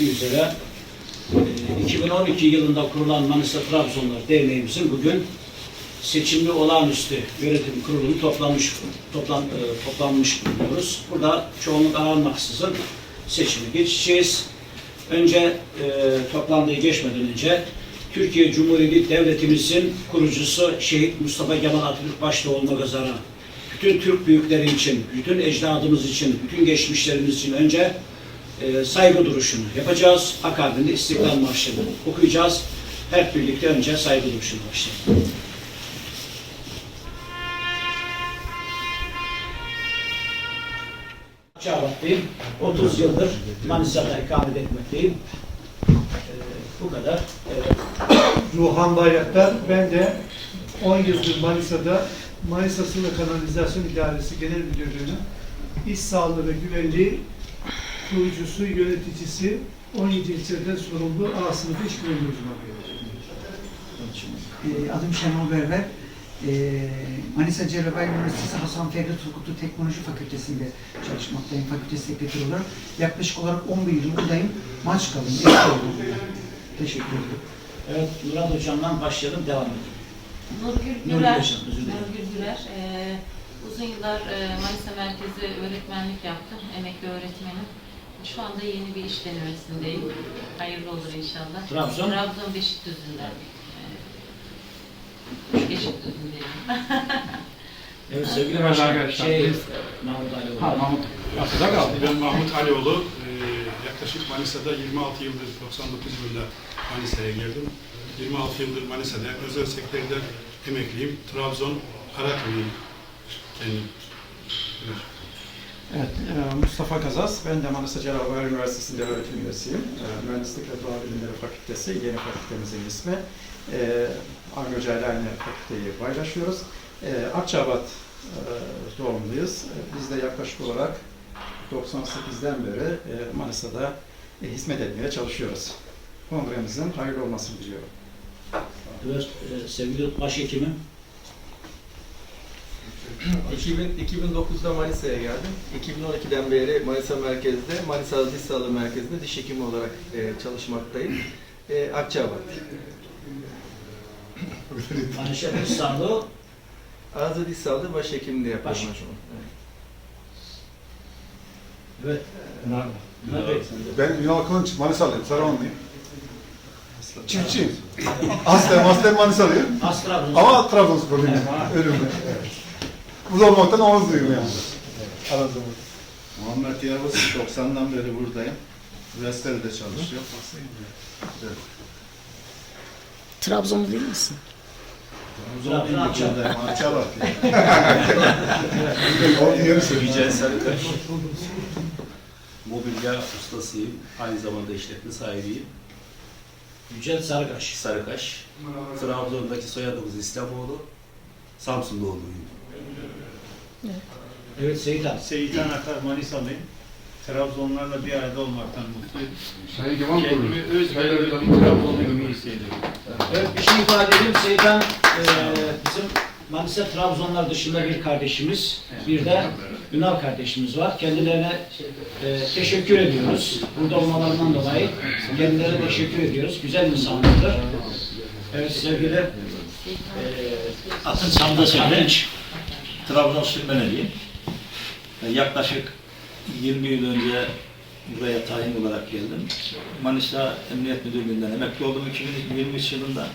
üzere e, 2012 yılında kurulan Manisa Trabzonlar Derneğimizin bugün seçimli olağanüstü yönetim kurulunu toplanmış toplan, e, toplanmış bulunuyoruz. Burada çoğunluk aranmaksızın seçimi geçeceğiz. Önce e, toplantıya geçmeden önce Türkiye Cumhuriyeti Devletimizin kurucusu Şehit Mustafa Kemal Atatürk başta olmak üzere bütün Türk büyükleri için, bütün ecdadımız için, bütün geçmişlerimiz için önce e, saygı duruşunu yapacağız. Akabinde İstiklal Marşı'nı okuyacağız. Hep birlikte önce saygı duruşunu başlayalım. Çağlatlıyım. 30 yıldır Manisa'da ikamet etmekteyim. E, bu kadar. E, Ruhan Bayraktar. Ben de 10 yıldır Manisa'da Manisa Su ve Kanalizasyon İdaresi Genel Müdürlüğü'nün iş sağlığı ve güvenliği kurucusu, yöneticisi 17 ilçeden sorumlu A sınıfı iş güvenliği uzmanıyım. Ee, Adım Şenol Berber. Ee, Manisa Cerrahpaşa Üniversitesi Hasan Ferdi Turgutlu Teknoloji Fakültesi'nde çalışmaktayım. Fakülte sekreteri olarak. Yaklaşık olarak 11 yıl buradayım. Maç kalın. Teşekkür ederim. evet, Murat Hocam'dan başlayalım, devam edelim. Nurgül Güler. Nurgül Güler. Ee, uzun yıllar e, Manisa merkezi öğretmenlik yaptım. Emekli öğretmenim. Şu anda yeni bir iş denemesindeyim. Hayırlı olur inşallah. Trabzon? Trabzon Beşikdüzü'nden. Beşikdüzü'ndeyim. Evet sevgili Evet başkan, arkadaşlar, şey, Mahmut Ali Ha, Mahmut. Kaldı. Ben Mahmut Alioğlu. Ee, yaklaşık Manisa'da 26 yıldır, 99 yılında Manisa'ya geldim. 26 yıldır Manisa'da özel sektörde emekliyim. Trabzon Karaköylüyüm kendim. Evet. Evet, e, Mustafa Kazas. Ben de Manisa Cerrahpaşa Üniversitesi'nde öğretim üyesiyim. E, Mühendislik ve Doğa Bilimleri Fakültesi, yeni fakültemizin ismi. E, Avni Hoca ile aynı fakülteyi paylaşıyoruz. Akçabat doğumluyuz. Biz de yaklaşık olarak 98'den beri Manisa'da hizmet etmeye çalışıyoruz. Kongremizin hayırlı olmasını diliyorum. Evet, sevgili başhekimim. 2000, 2009'da Manisa'ya geldim. 2012'den beri Manisa merkezde, Manisa Diş Sağlığı Merkezi'nde diş hekimi olarak e, çalışmaktayım. E, Akçabat. Manisa İstanbul. Ağzı Diş Sağlığı Başhekimliği yapıyorum Baş- şu an. Evet. Evet. Ben Ünal Kılıç, Manisalıyım, Sarıvanlıyım. Çiftçiyim. Aslen, aslen Manisalıyım. Ama Trabzonsporluyum. Ölümde. Burada olmaktan onur duyuyorum yani. Aradığım. Muhammed Yavuz 90'dan beri buradayım. Üniversitede de çalışıyorum. Evet. Trabzonlu değil misin? Uzun bir buradayım. Akçabat. Onun yeri söyleyeyim. Yücel Sarıkaş. Mobilya ustasıyım. Aynı zamanda işletme sahibiyim. Yücel Sarıkaş. Sarıkaş. Trabzon'daki soyadımız İslamoğlu. Samsun doğumluyum. Evet Seyit abi. Seyitan Akar Manisalıyım. Trabzonlarla bir arada olmaktan mutluyum. Sayın Kemal Kendimi öz bir Trabzonlu gibi hissediyorum. Evet bir şey ifade edeyim. Seyithan e, bizim Manisa Trabzonlar dışında bir kardeşimiz. Bir de Ünal kardeşimiz var. Kendilerine e, teşekkür ediyoruz. Burada olmalarından dolayı kendilerine teşekkür ediyoruz. Güzel insanlardır. Evet sevgili e, Atın Samda Sevinç. Trabzon Sürmeneliyim. Yaklaşık 20 yıl önce buraya tayin olarak geldim. Manisa Emniyet Müdürlüğü'nden emekli oldum 2023 yılında.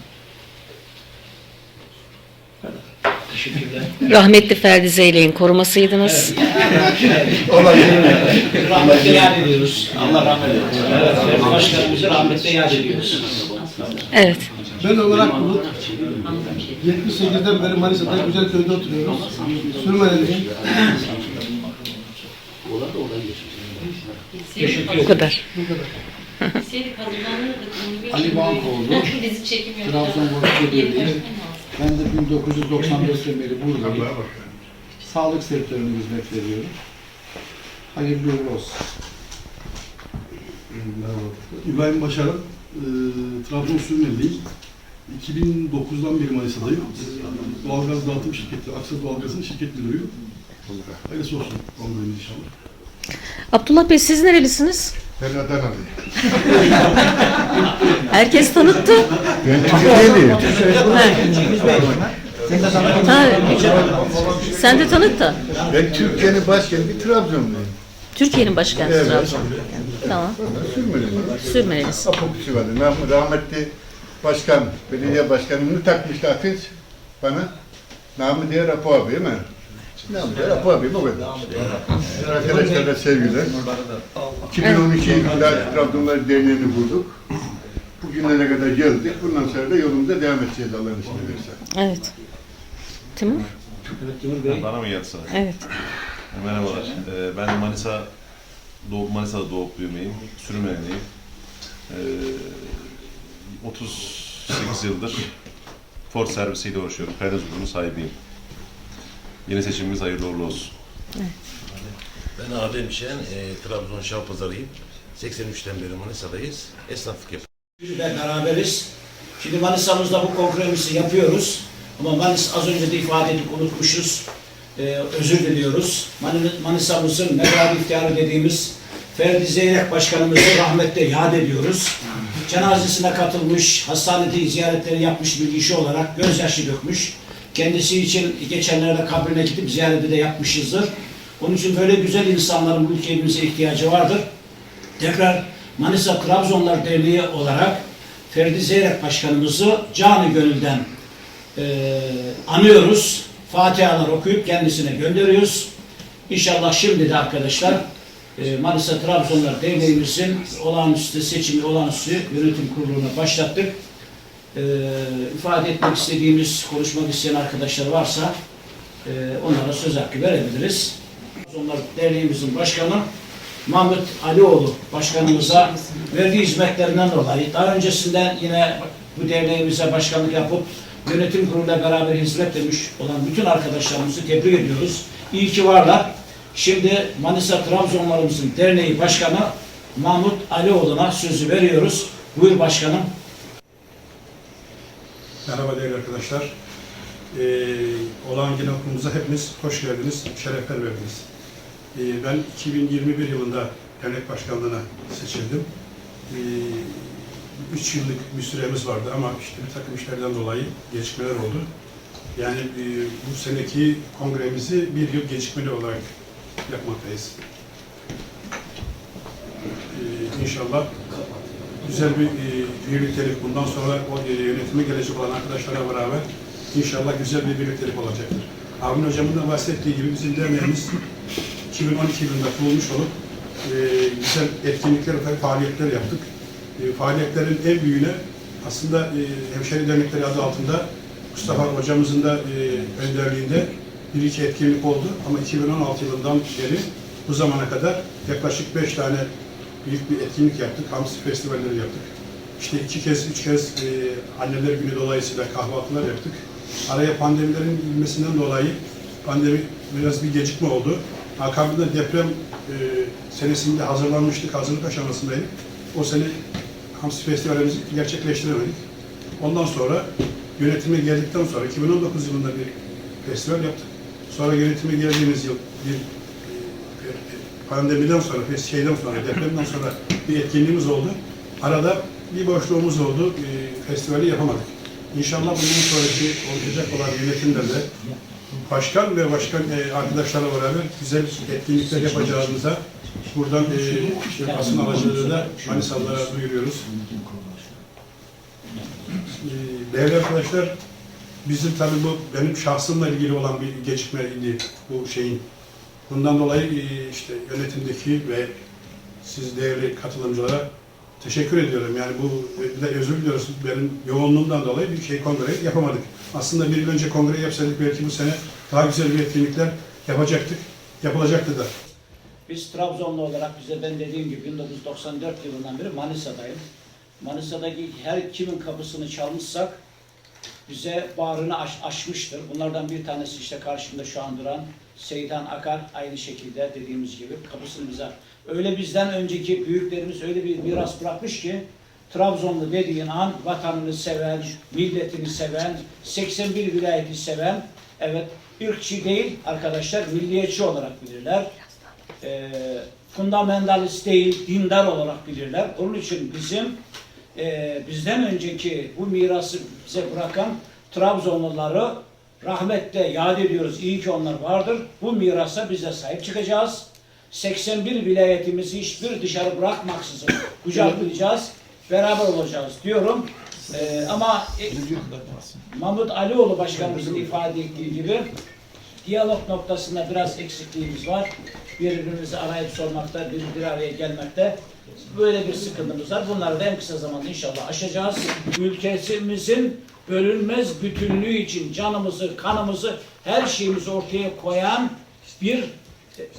Kadar. teşekkürler. Rahmetli Ferdi Zeylek'in korumasıydınız. rahmetle yad ediyoruz. Allah rahmet eylesin. Evet, Başkanımızı rahmetle yad ediyoruz. Evet. Ben olarak Bulut, 78'den beri Manisa'da güzel köyde oturuyoruz. Sürmeneliyim. Bu kadar. Seyir hazırlanırdık. Ali Bankoğlu, Bizi çekmiyor. Trabzon Borçlu Birliği. Ben de 1994'ten beri buradayım. Sağlık sektörüne hizmet veriyorum. Hayırlı uğurlu olsun. İbrahim Başaran, e, Trabzon Sürmeliyim. 2009'dan beri Manisa'dayım. Doğalgaz dağıtım şirketi, Aksa Doğalgaz'ın şirket müdürüyüm. Hayırlısı olsun. Kongremiz inşallah. Abdullah Bey siz nerelisiniz? Ben Adanalıyım. Herkes tanıttı. Ben Türkiye'liyim. Ha, sen de tanıt da. Ben Türkiye'nin başkenti Trabzonluyum. Türkiye'nin başkenti Evet. Trabzon. Tamam. Sürmeliyim. Sürmelisin. Apoküsü vardı. Rahmetli başkan, belediye başkanını takmıştı Ateş bana. Namı diğer Apo abi değil mi? Namı diğer Apo abi bu kadar. Arkadaşlara sevgiler. 2012 yılında Trabzonlar Derneği'ni kurduk. Bugünlere kadar geldik. Bundan sonra da yolumuza devam edeceğiz Allah'ın izniyle verirse. Evet. Timur? Evet Timur Bey. Bana mı sıra? Evet. Merhabalar. Ee, ben Manisa, doğup, Manisa'da doğup büyümeyim. Sürmeneliyim. Ee, 38 yıldır Ford servisiyle uğraşıyorum. Karadeniz grubunun sahibiyim. Yeni seçimimiz hayırlı uğurlu olsun. Ben Adem Şen, e, Trabzon Şahpazarı'yım. 83'ten beri Manisa'dayız. Esnaflık yapıyoruz. Ve beraberiz. Şimdi Manisa'mızda bu kongremizi yapıyoruz. Ama Manis az önce de ifade edip unutmuşuz. Ee, özür diliyoruz. Mani- Manisa'mızın Megrab İftiharı dediğimiz Ferdi Zeyrek Başkanımızı rahmetle yad ediyoruz. Cenazesine katılmış, hastanede ziyaretleri yapmış bir kişi olarak gözyaşı dökmüş. Kendisi için geçenlerde kabrine gidip ziyareti de yapmışızdır. Onun için böyle güzel insanların bu ülkemize ihtiyacı vardır. Tekrar Manisa Trabzonlar Derneği olarak Ferdi Zeyrek Başkanımızı canı gönülden eee, anıyoruz. Fatihalar okuyup kendisine gönderiyoruz. İnşallah şimdi de arkadaşlar eee, Manisa Trabzonlar Derneğimizin olağanüstü seçimi, olağanüstü yönetim kuruluna başlattık. Eee ifade etmek istediğimiz, konuşmak isteyen arkadaşlar varsa eee, onlara söz hakkı verebiliriz. Trabzonlar Derneğimizin başkanı Mahmut Alioğlu başkanımıza verdiği hizmetlerinden dolayı daha öncesinden yine bu derneğimize başkanlık yapıp yönetim kuruluyla beraber hizmet vermiş olan bütün arkadaşlarımızı tebrik ediyoruz. İyi ki varlar. Şimdi Manisa Trabzonlarımızın derneği başkanı Mahmut Alioğlu'na sözü veriyoruz. Buyur başkanım. Merhaba değerli arkadaşlar. Ee, olağan genel kurulumuza hepiniz hoş geldiniz, şerefler verdiniz. Ee, ben 2021 yılında dernek başkanlığına seçildim. 3 yıllık bir süremiz vardı ama işte bir takım işlerden dolayı gecikmeler oldu. Yani e, bu seneki kongremizi bir yıl gecikmeli olarak yapmaktayız. Ee, inşallah güzel bir e, birliktelik bundan sonra o e, yönetime gelecek olan arkadaşlarla beraber inşallah güzel bir birliktelik olacaktır. Avni Hocam'ın da bahsettiği gibi bizim derneğimiz 2012 yılında kurulmuş olup e, güzel etkinlikler ve faaliyetler yaptık. E, faaliyetlerin en büyüğüne aslında e, Hemşeri Dernekleri adı altında Mustafa Hocamızın da e, önderliğinde bir iki etkinlik oldu. Ama 2016 yılından beri bu zamana kadar yaklaşık beş tane büyük bir etkinlik yaptık. Hamsi festivalleri yaptık. İşte iki kez, üç kez e, anneler günü dolayısıyla kahvaltılar yaptık. Araya pandemilerin girmesinden dolayı pandemi biraz bir gecikme oldu. Akabinde deprem e, senesinde hazırlanmıştık, hazırlık aşamasındaydık. O sene Hamsi Festivalimizi gerçekleştiremedik. Ondan sonra yönetime geldikten sonra 2019 yılında bir festival yaptık. Sonra yönetime geldiğimiz yıl bir e, pandemiden sonra, şeyden sonra, depremden sonra bir etkinliğimiz oldu. Arada bir boşluğumuz oldu, e, festivali yapamadık. İnşallah bundan sonraki olacak olan yönetimde de başkan ve başkan e, arkadaşlarla beraber güzel etkinlikler yapacağımıza buradan e, işte basın aracılığıyla Manisalılara duyuruyoruz. E, değerli arkadaşlar, bizim tabii bu benim şahsımla ilgili olan bir gecikmeydi bu şeyin. Bundan dolayı e, işte yönetimdeki ve siz değerli katılımcılara teşekkür ediyorum. Yani bu de özür diliyoruz benim yoğunluğumdan dolayı bir şey kongre yapamadık. Aslında bir önce kongre yapsaydık belki bu sene daha güzel bir etkinlikler yapacaktık. Yapılacaktı da. Biz Trabzonlu olarak bize ben dediğim gibi 1994 yılından beri Manisa'dayım. Manisa'daki her kimin kapısını çalmışsak bize bağrını aş, aşmıştır. Bunlardan bir tanesi işte karşımda şu an duran Seydan Akar aynı şekilde dediğimiz gibi kapısını bize öyle bizden önceki büyüklerimiz öyle bir miras bırakmış ki Trabzonlu dediğin an vatanını seven, milletini seven, 81 vilayeti seven, evet ırkçı değil arkadaşlar, milliyetçi olarak bilirler. Ee, fundamentalist değil, dindar olarak bilirler. Onun için bizim e, bizden önceki bu mirası bize bırakan Trabzonluları rahmetle yad ediyoruz. İyi ki onlar vardır. Bu mirasa biz de sahip çıkacağız. 81 vilayetimizi hiçbir dışarı bırakmaksızın kucaklayacağız. Beraber olacağız diyorum. E, ama e, Mahmut Alioğlu Başkanımızın ifade ettiği gibi diyalog noktasında biraz eksikliğimiz var. Birbirimizi arayıp sormakta, bir, bir araya gelmekte böyle bir sıkıntımız var. Bunları da en kısa zamanda inşallah aşacağız. Ülkemizin bölünmez bütünlüğü için canımızı, kanımızı, her şeyimizi ortaya koyan bir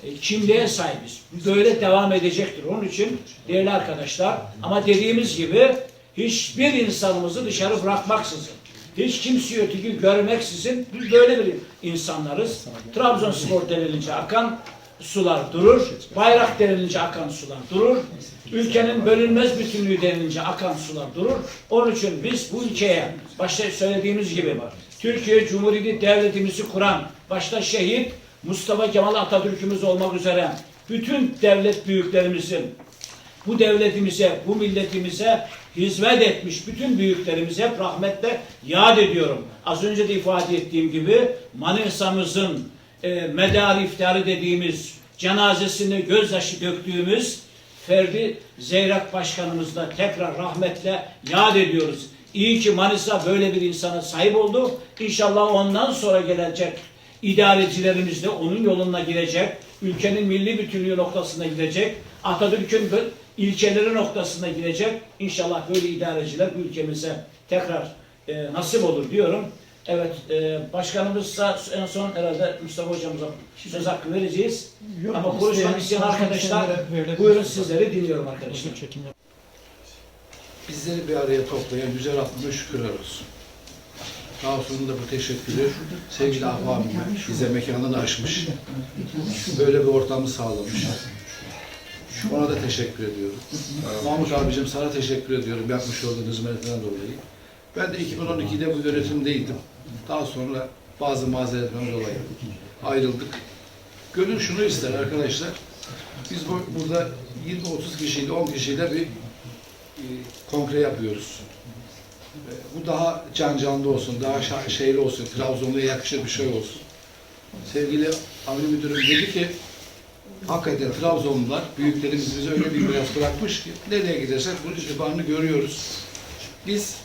e, kimliğe sahibiz. Böyle devam edecektir. Onun için değerli arkadaşlar ama dediğimiz gibi hiçbir insanımızı dışarı bırakmaksızın hiç kimseyi öteki görmeksizin biz böyle bir insanlarız. Trabzonspor denilince akan sular durur. Bayrak denilince akan sular durur. Ülkenin bölünmez bütünlüğü denilince akan sular durur. Onun için biz bu ülkeye başta söylediğimiz gibi Türkiye Cumhuriyeti Devletimizi kuran başta şehit Mustafa Kemal Atatürk'ümüz olmak üzere bütün devlet büyüklerimizin bu devletimize, bu milletimize hizmet etmiş bütün büyüklerimize rahmetle yad ediyorum. Az önce de ifade ettiğim gibi Manisa'mızın e, medar iftarı dediğimiz cenazesini gözyaşı döktüğümüz Ferdi Zeyrak Başkanımızla tekrar rahmetle yad ediyoruz. İyi ki Manisa böyle bir insana sahip oldu. İnşallah ondan sonra gelecek idarecilerimiz de onun yoluna girecek. Ülkenin milli bütünlüğü noktasına gidecek. Atatürk'ün ilkeleri noktasına girecek. İnşallah böyle idareciler ülkemize tekrar e, nasip olur diyorum. Evet, e, başkanımızsa en son herhalde Mustafa hocamıza söz hakkı vereceğiz. Yok, Ama konuşmak isteyen- arkadaşlar buyurun sizleri dinliyorum arkadaşlar. Bizleri bir araya toplayan Yüce Rabbime şükürler olsun. Daha sonra da bu teşekkürü sevgili abime bize mekanını açmış. Böyle bir ortamı sağlamış. Ona da teşekkür ediyorum. Mahmut abicim sana teşekkür ediyorum yapmış olduğun hizmetinden dolayı. Ben de 2012'de bu yönetimdeydim. Daha sonra bazı mazeretlerden dolayı ayrıldık. Gönül şunu ister arkadaşlar. Biz bu, burada 20-30 kişiyle 10 kişiyle bir e, kongre yapıyoruz. E, Bu daha can canlı olsun, daha şa- şeyli olsun, Trabzonlu'ya yakışır bir şey olsun. Sevgili Avni Müdürüm dedi ki, hakikaten Trabzonlular, büyüklerimiz bize öyle bir miras bırakmış ki, nereye gidersek bunun itibarını görüyoruz. Biz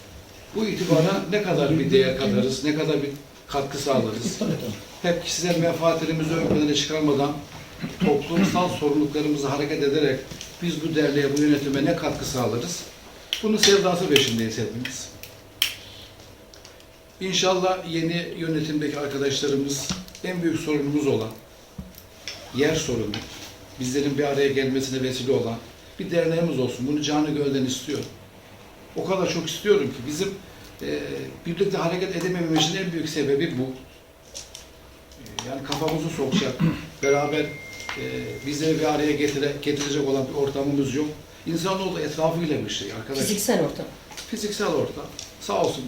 bu itibara ne kadar bir değer katarız, ne kadar bir katkı sağlarız. Hep kişisel menfaatlerimizi ön plana çıkarmadan toplumsal sorumluluklarımızı hareket ederek biz bu derneğe, bu yönetime ne katkı sağlarız? Bunun sevdası peşindeyiz hepimiz. İnşallah yeni yönetimdeki arkadaşlarımız en büyük sorunumuz olan yer sorunu, bizlerin bir araya gelmesine vesile olan bir derneğimiz olsun. Bunu canı gönülden istiyorum. O kadar çok istiyorum ki bizim e, birlikte hareket edemememizin en büyük sebebi bu. E, Yani kafamızı sokacak, beraber e, bizleri bir araya getire, getirecek olan bir ortamımız yok. İnsanoğlu etrafıyla bir şey arkadaşlar. Fiziksel ortam. Fiziksel ortam. Sağ olsun.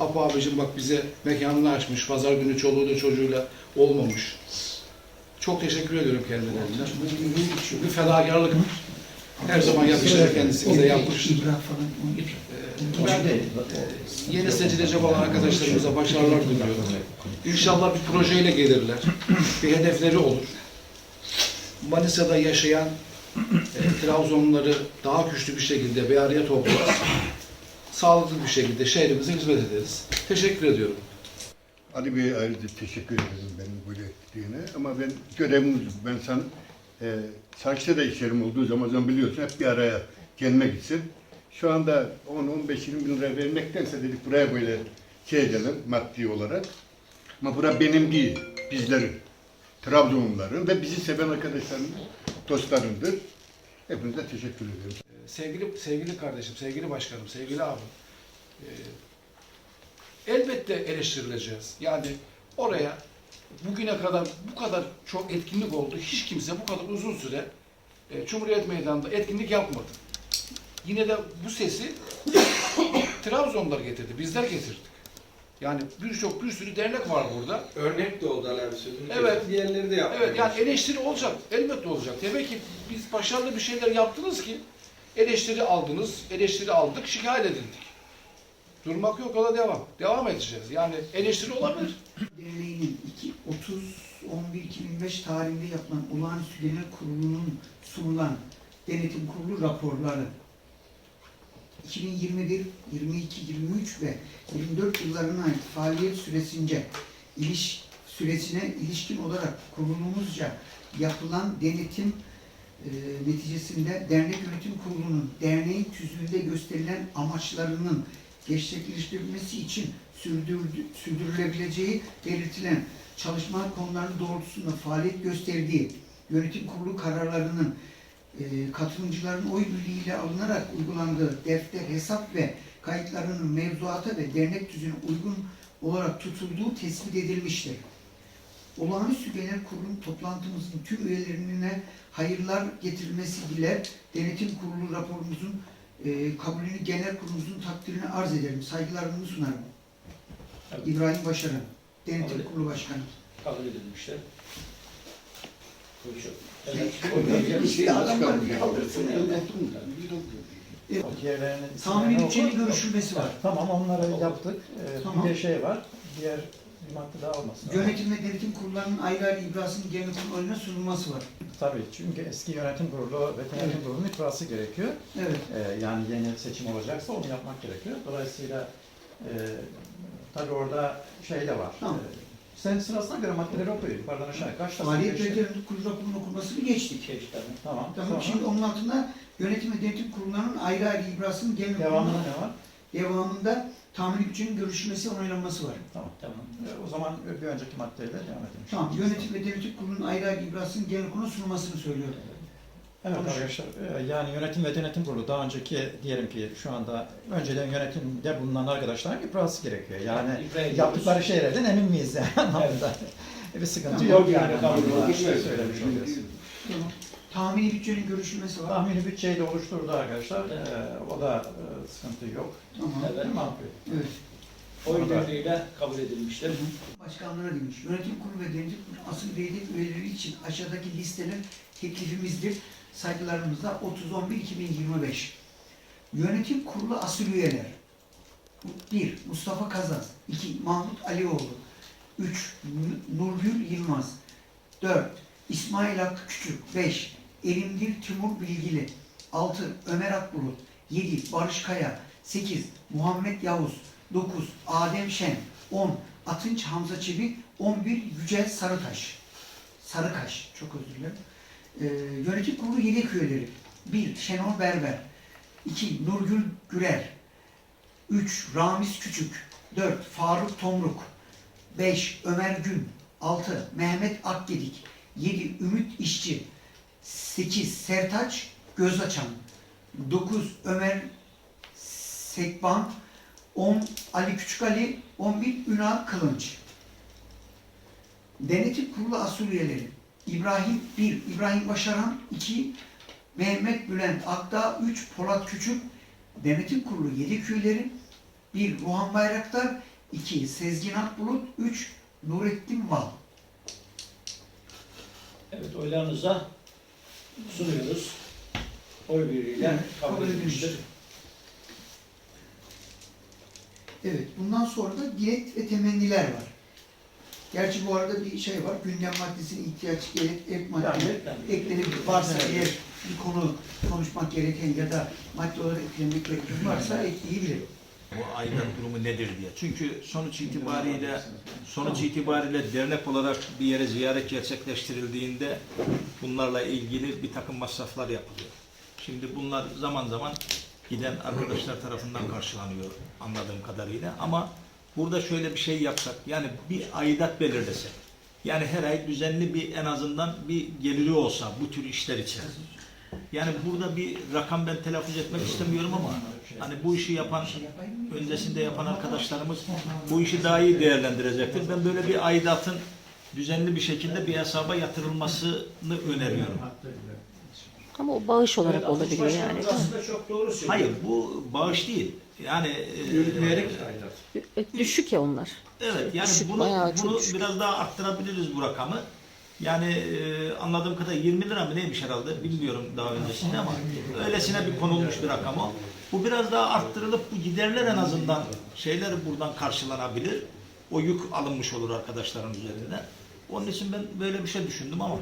Apo abicim bak bize mekanını açmış. Pazar günü çoluğuyla çocuğuyla olmamış. Çok teşekkür ediyorum kendilerine. Bir fedakarlık her zaman yakışır kendisi bize yapmış. İbra falan. Ee, Ben de e, yeni seçilecek olan arkadaşlarımıza başarılar diliyorum. İnşallah bir projeyle gelirler. Bir hedefleri olur. Manisa'da yaşayan e, Trabzonluları daha güçlü bir şekilde bir araya toplarız. Sağlıklı bir şekilde şehrimize hizmet ederiz. Teşekkür ediyorum. Ali Bey'e ayrıca teşekkür ederim benim böyle ettiğine. Ama ben görevimiz, ben sen e, Saçta da işlerim olduğu zaman zaman biliyorsun hep bir araya gelmek için. Şu anda 10-15-20 bin lira vermektense dedik buraya böyle şey edelim maddi olarak. Ama bura benim değil, bizlerin. Trabzonluların ve bizi seven arkadaşlarımız, dostlarımdır. Hepinize teşekkür ediyorum. Ee, Sevgili sevgili kardeşim, sevgili başkanım, sevgili abim. e, elbette eleştirileceğiz. Yani oraya bugüne kadar bu kadar çok etkinlik oldu. Hiç kimse bu kadar uzun süre e, Cumhuriyet Meydanı'nda etkinlik yapmadı. Yine de bu sesi Trabzonlar getirdi, bizler getirdik. Yani birçok bir sürü dernek var burada. Örnek de oldu Ali abi sözünü. Evet. Diğerleri de yapmıyor. Evet yani eleştiri olacak. Elbette olacak. Demek ki biz başarılı bir şeyler yaptınız ki eleştiri aldınız, eleştiri aldık, şikayet edildik. Durmak yok, yola devam. Devam edeceğiz. Yani eleştiri olabilir. Derneğinin 30-11-2005 tarihinde yapılan olağanüstü genel kurulunun sunulan denetim kurulu raporları. 2021, 22, 23 ve 24 yıllarına ait faaliyet süresince iliş, süresine ilişkin olarak kurulumuzca yapılan denetim e, neticesinde dernek yönetim kurulunun derneğin tüzüğünde gösterilen amaçlarının gerçekleştirilmesi için sürdürülebileceği belirtilen çalışma konuları doğrultusunda faaliyet gösterdiği yönetim kurulu kararlarının e, katılımcıların oy birliğiyle alınarak uygulandığı defter, hesap ve kayıtlarının mevzuata ve dernek düzenine uygun olarak tutulduğu tespit edilmiştir. Olağanüstü Genel Kurulu toplantımızın tüm üyelerine hayırlar getirilmesi diler. Denetim Kurulu raporumuzun e, kabulünü genel kurulumuzun takdirine arz ederim. Saygılarımı sunarım. Evet. İbrahim Başaran, Denetim Kabul- Kurulu Başkanı. Kabul edilmiştir. Buyurun. İşte adamlar kaldırsın Tahmini isimlerini bütçenin oku. görüşülmesi var. Tamam onları yaptık. Ee, Tamam. Bir de şey var. Diğer bir madde daha olmasın. Yönetim ve denetim kurullarının ayrı ayrı ibrasının genel kurul önüne sunulması var. Tabii çünkü eski yönetim kurulu ve denetim Evet. kurulunun ifrası gerekiyor. Evet. Ee, yani yeni seçim olacaksa onu yapmak gerekiyor. Dolayısıyla e, tabii orada şey de var. Tamam. Ee, sen sırasına göre maddeleri okuyun. Yukarıdan aşağıya. Kaç tane geçti? denetim kurulu raporunun okunmasını geçtik. Geçti. Tamam. Tamam. Sonra Şimdi onun altında yönetim ve denetim kurullarının ayrı ayrı ibrasının genel devamında kuruluna ne var? devamında tahmini bütçenin görüşülmesi ve onaylanması var. Tamam. Tamam. Ee, o zaman bir önceki maddeyle devam edelim. Tamam. Yönetim ve denetim kurulunun ayrı ayrı ibrasının genel kuruluna sunulmasını söylüyor. Evet Konuş. arkadaşlar, e, yani yönetim ve denetim kurulu daha önceki diyelim ki şu anda önceden yönetimde bulunan arkadaşların ibrası gerekiyor. Yani ediyoruz. yaptıkları şeylerden emin miyiz yani anlamda. E, bir sıkıntı Tamam. yok yani. Anlamında ediyoruz. söylemiş oluyoruz. Tamam. Tahmini bütçenin görüşülmesi var. Tahmini bütçeyi de oluşturdu arkadaşlar. E, o da e, sıkıntı yok. Tamam. Evet. Değil mi abi? Evet. Oy birliğiyle kabul edilmiştir. Başkanlara demiş. Yönetim kurulu ve denetim kurulu asıl belediye üyeleri için aşağıdaki listeler teklifimizdir. Saygılarımızla 30-11-2025. Yönetim kurulu asıl üyeler. 1. Mustafa Kazaz 2. Mahmut Alioğlu 3. Nurgül Yılmaz 4. İsmail Hakkı Küçük 5. Erimdil Timur Bilgili 6. Ömer Akbulut 7. Barış Kaya 8. Muhammed Yavuz 9. Adem Şen 10. Atınç Hamza Çevik 11. Yücel Sarıtaş Sarıkaş çok özür dilerim. Ee, yönetim kurulu yedek üyeleri 1. Şenol Berber 2. Nurgül Gürer 3. Ramiz Küçük 4. Faruk Tomruk 5. Ömer Gün 6. Mehmet Akgedik 7. Ümit İşçi 8. Sertaç Gözaçan 9. Ömer Sekban 10. Ali Küçük Ali 11. Ünal Kılınç Denetim Kurulu asıl üyeleri İbrahim 1. İbrahim Başaran 2. Mehmet Bülent Akdağ 3. Polat Küçük Denetim Kurulu yedek üyeleri 1. Ruhan Bayraktar 2. Sezgin Akbulut 3. Nurettin Val Evet oylarınıza sunuyoruz. Oy birliğiyle kabul edilmiştir. Evet, bundan sonra da dilek ve temenniler var. Gerçi bu arada bir şey var, gündem maddesine ihtiyaç gerek, ek madde Yani- eklenebilir. Varsa eğer bir konu konuşmak gereken ya da madde olarak eklemek gereken varsa ekleyebilir. Bu aidat durumu nedir diye. Çünkü sonuç itibariyle sonuç itibariyle dernek olarak bir yere ziyaret gerçekleştirildiğinde bunlarla ilgili bir takım masraflar yapılıyor. Şimdi bunlar zaman zaman giden arkadaşlar tarafından karşılanıyor anladığım kadarıyla ama burada şöyle bir şey yapsak yani bir aidat belirlesek yani her ay düzenli bir en azından bir geliri olsa bu tür işler için. Yani burada bir rakam ben telaffuz etmek istemiyorum ama hani bu işi yapan, öncesinde yapan arkadaşlarımız bu işi daha iyi değerlendirecektir. Ben böyle bir aidatın düzenli bir şekilde bir hesaba yatırılmasını öneriyorum. Ama o bağış olarak Evet, olabiliyor yani. Aslında çok doğru söylüyor. Hayır bu bağış değil. Yani e, Yürütmeyerek E, Düşük ya onlar. Evet yani Düşük, bunu, bunu düşük. biraz daha arttırabiliriz bu rakamı. Yani e, anladığım kadarıyla 20 lira mı neymiş herhalde bilmiyorum daha öncesinde ama öylesine bir konulmuş bir rakam o. Bu biraz daha arttırılıp bu giderler en azından şeyler buradan karşılanabilir. O yük alınmış olur arkadaşların üzerinde. Onun için ben böyle bir şey düşündüm ama